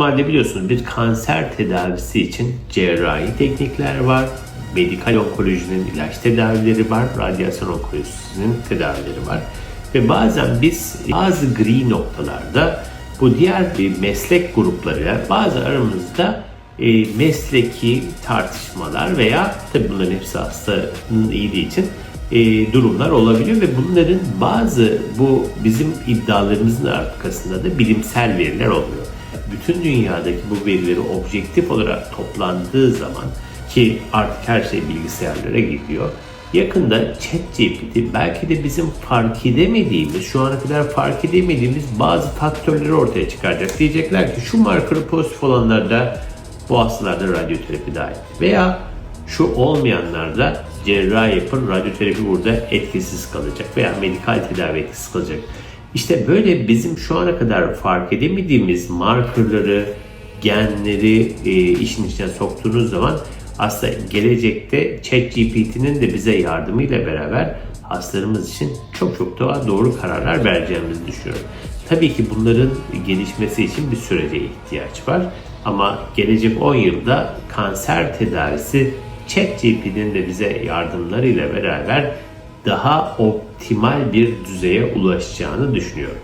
Normalde biliyorsunuz bir kanser tedavisi için cerrahi teknikler var. Medikal onkolojinin ilaç tedavileri var. Radyasyon onkolojisinin tedavileri var. Ve bazen biz bazı gri noktalarda bu diğer bir meslek gruplarıyla bazı aramızda e, mesleki tartışmalar veya tabii bunların hepsi hastanın iyiliği için e, durumlar olabiliyor ve bunların bazı bu bizim iddialarımızın arkasında da bilimsel veriler oluyor. Bütün dünyadaki bu verileri objektif olarak toplandığı zaman ki artık her şey bilgisayarlara gidiyor. Yakında ChatGPT belki de bizim fark edemediğimiz, şu ana kadar fark edemediğimiz bazı faktörleri ortaya çıkaracak. Diyecekler ki şu markeri pozitif olanlarda bu hastalarda radyoterapi dahil. Veya şu olmayanlarda cerrahi yapın, radyoterapi burada etkisiz kalacak veya medikal tedavi etkisiz kalacak. İşte böyle bizim şu ana kadar fark edemediğimiz markerları, genleri e, işin içine soktuğunuz zaman aslında gelecekte ChatGPT'nin de bize yardımıyla beraber hastalarımız için çok çok daha doğru kararlar vereceğimizi düşünüyorum. Tabii ki bunların gelişmesi için bir sürece ihtiyaç var. Ama gelecek 10 yılda kanser tedavisi ChatGPT'nin de bize yardımlarıyla beraber daha optimal bir düzeye ulaşacağını düşünüyorum.